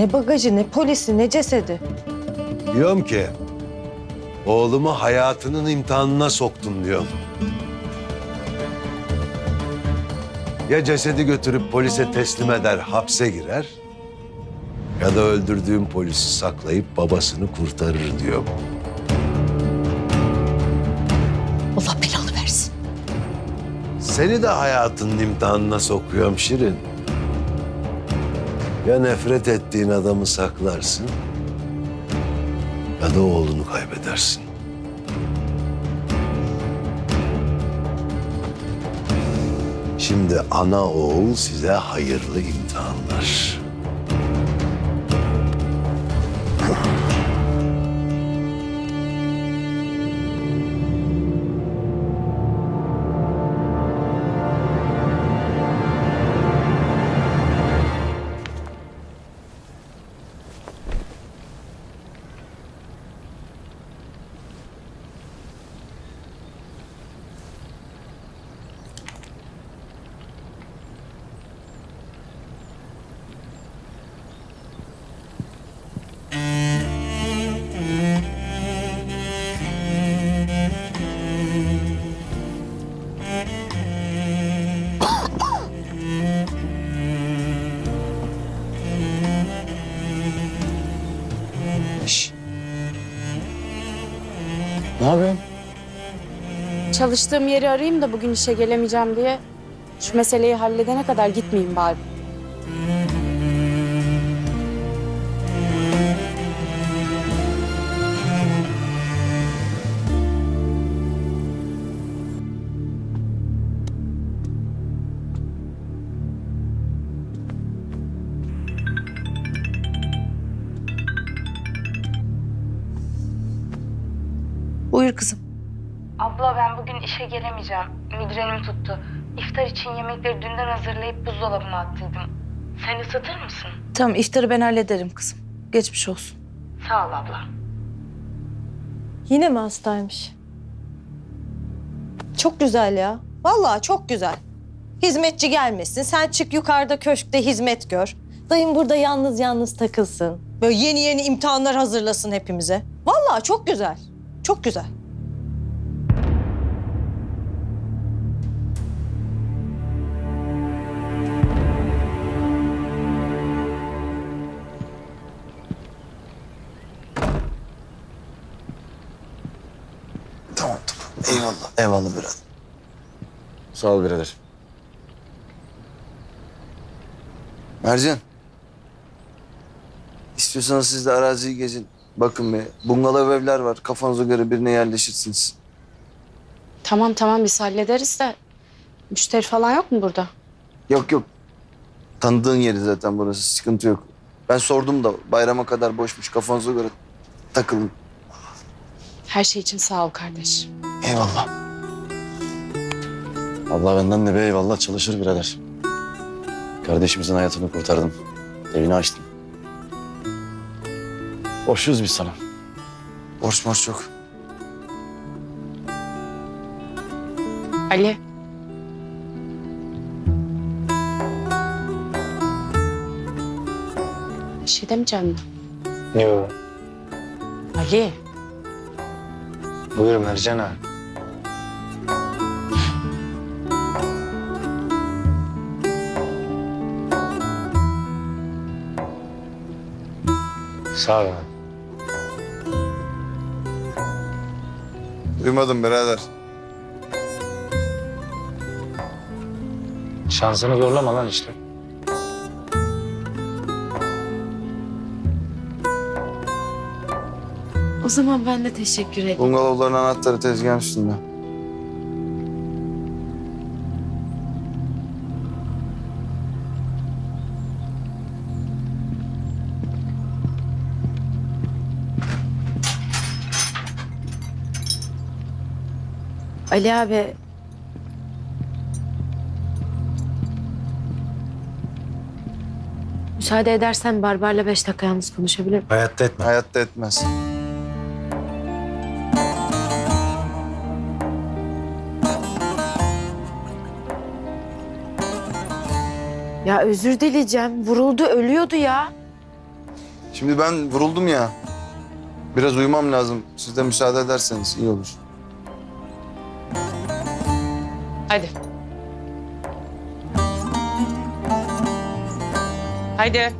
Ne bagajı, ne polisi, ne cesedi. Diyorum ki oğlumu hayatının imtihanına soktun diyorum. Ya cesedi götürüp polise teslim eder, hapse girer. Ya da öldürdüğüm polisi saklayıp babasını kurtarır diyorum. Allah belanı versin. Seni de hayatının imtihanına sokuyorum Şirin. Ya nefret ettiğin adamı saklarsın ya da oğlunu kaybedersin. Şimdi ana oğul size hayırlı imtihanlar. Yapıyorsun? Çalıştığım yeri arayayım da bugün işe gelemeyeceğim diye şu meseleyi halledene kadar gitmeyeyim bari. Gelemeyeceğim. Migrenim tuttu. İftar için yemekleri dünden hazırlayıp buzdolabına attıydım. Sen ısıtır mısın? Tamam iftarı ben hallederim kızım. Geçmiş olsun. Sağ ol abla. Yine mi hastaymış? Çok güzel ya. Vallahi çok güzel. Hizmetçi gelmesin. Sen çık yukarıda köşkte hizmet gör. Dayım burada yalnız yalnız takılsın. Böyle yeni yeni imtihanlar hazırlasın hepimize. Vallahi çok güzel. Çok güzel. Eyvallah. Eyvallah birader. Sağ ol birader. Mercan. İstiyorsanız siz de araziyi gezin. Bakın be. Bungalov evler var. Kafanıza göre birine yerleşirsiniz. Tamam tamam biz hallederiz de müşteri falan yok mu burada? Yok yok. Tanıdığın yeri zaten burası. Sıkıntı yok. Ben sordum da bayrama kadar boşmuş. Kafanıza göre takılın. Her şey için sağ ol kardeş. Eyvallah. Allah benden de bir eyvallah çalışır birader. Kardeşimizin hayatını kurtardım. Evini açtım. Borçluyuz biz sana. Borç borç yok. Ali. Bir şey demeyecek misin? Yok. Ali. Buyur Mercan ağa. Sağ ol abi. Duymadım birader. Şansını zorlama lan işte. O zaman ben de teşekkür ederim. Bungalovların anahtarı tezgahın üstünde. Ali abi... Müsaade edersen Barbar'la beş dakika yalnız konuşabilir miyim? Hayatta etme. Hayatta etmez. Ya özür dileyeceğim. Vuruldu, ölüyordu ya. Şimdi ben vuruldum ya. Biraz uyumam lazım. Siz de müsaade ederseniz iyi olur. Hadi. Hadi.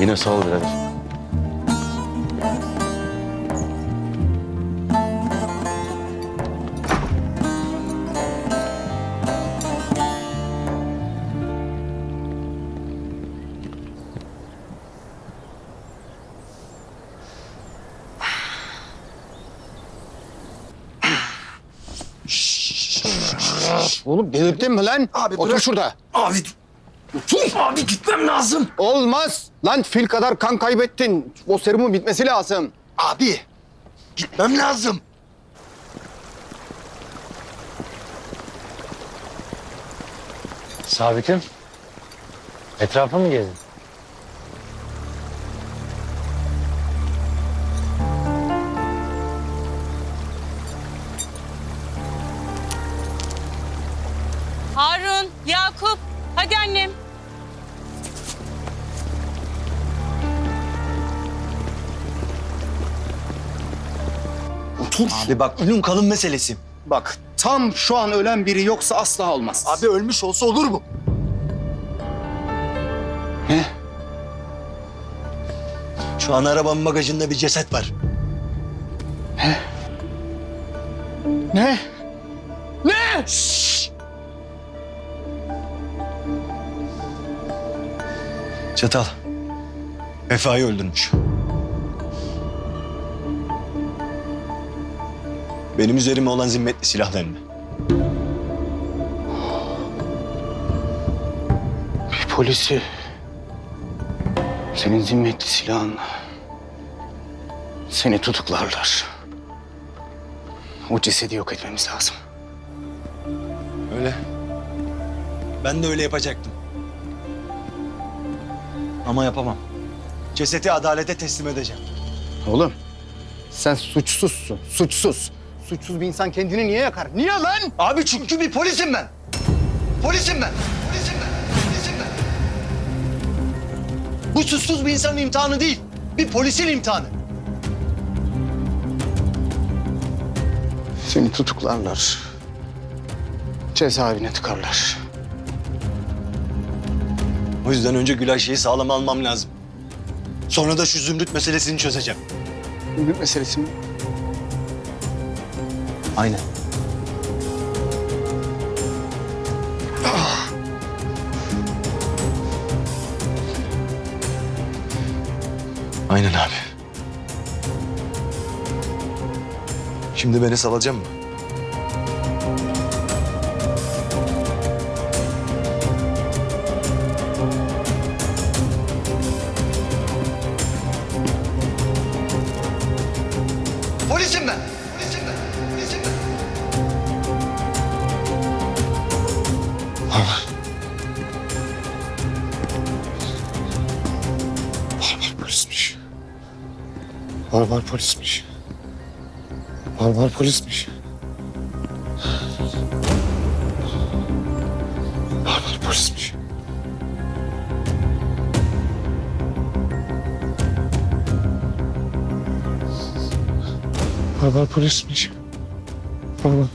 Yine sağ ol birader. Oğlum delirdin mi lan? Abi Otur şurada. Abi Otur. Abi gitmem lazım. Olmaz. Lan fil kadar kan kaybettin. O serumun bitmesi lazım. Abi gitmem lazım. Sabit'im. Etrafı mı gezdin? Abi bak ünlüm kalın meselesi. Bak tam şu an ölen biri yoksa asla olmaz. Abi ölmüş olsa olur mu? Ne? Şu an arabanın bagajında bir ceset var. Ne? Çatal. Vefa'yı öldürmüş. Benim üzerime olan zimmetli silahlarını. Bir polisi senin zimmetli silahınla seni tutuklarlar. O cesedi yok etmemiz lazım. Öyle. Ben de öyle yapacaktım. Ama yapamam. Ceseti adalete teslim edeceğim. Oğlum sen suçsuzsun, suçsuz. Suçsuz bir insan kendini niye yakar? Niye lan? Abi çünkü bir polisim ben. Polisim ben. Polisim ben. Polisim ben. Bu suçsuz bir insanın imtihanı değil. Bir polisin imtihanı. Seni tutuklarlar. Cezaevine tıkarlar. O yüzden önce Gülay şeyi sağlam almam lazım. Sonra da şu zümrüt meselesini çözeceğim. Ümit meselesi mi? Aynen. Aynen abi. Şimdi beni salacak mı? Polisim ben. Polisim ben. Barbar polismiş. Barbar polismiş. Barbar polismiş. Barbar polismiş. Barbar.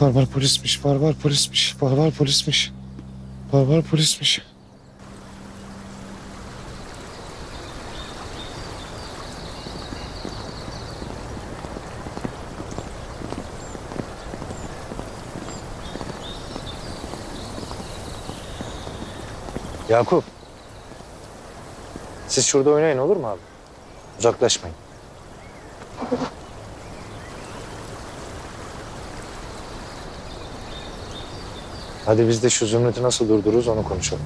Barbar polismiş. Barbar polismiş. Barbar polismiş. Barbar polismiş. Yakup. Siz şurada oynayın olur mu abi? Uzaklaşmayın. Hadi biz de şu zümrütü nasıl durdururuz onu konuşalım.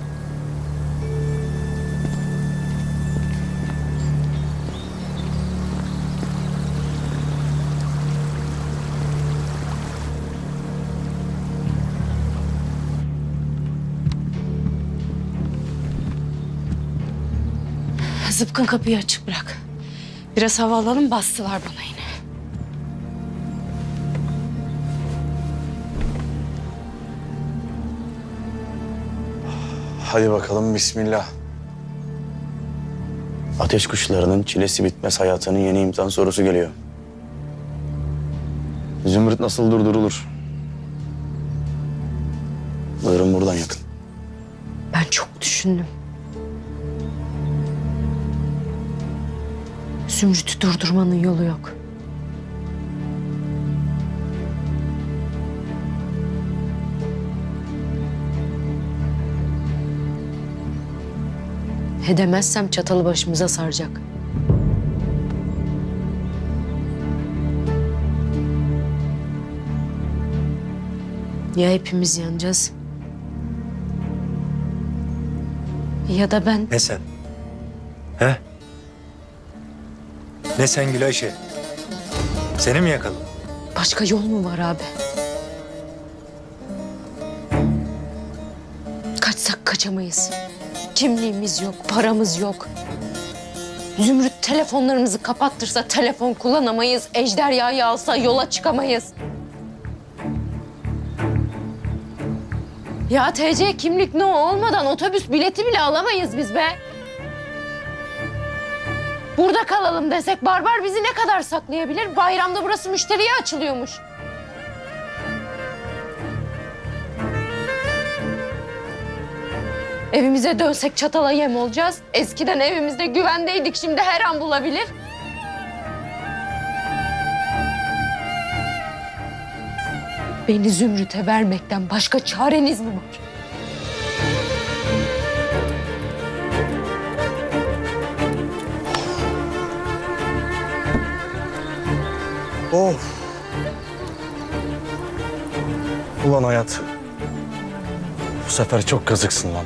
Zıpkın kapıyı açık bırak. Biraz hava alalım bastılar bana yine. Hadi bakalım bismillah. Ateş kuşlarının çilesi bitmez hayatının yeni imtihan sorusu geliyor. Zümrüt nasıl durdurulur? Buyurun buradan yakın. Ben çok düşündüm. Zümrüt'ü durdurmanın yolu yok. Edemezsem çatalı başımıza saracak. Ya hepimiz yanacağız ya da ben Ne sen? He? Ne sen Gülayşe? Seni mi yakalım? Başka yol mu var abi? Kaçsak kaçamayız. Kimliğimiz yok, paramız yok. Zümrüt telefonlarımızı kapattırsa telefon kullanamayız. Ejderhayı alsa yola çıkamayız. Ya TC kimlik ne olmadan otobüs bileti bile alamayız biz be. Burada kalalım desek Barbar bizi ne kadar saklayabilir? Bayramda burası müşteriye açılıyormuş. Evimize dönsek çatala yem olacağız. Eskiden evimizde güvendeydik şimdi her an bulabilir. Beni Zümrüt'e vermekten başka çareniz mi var? Of. Ulan hayat. Bu sefer çok kazıksın lan.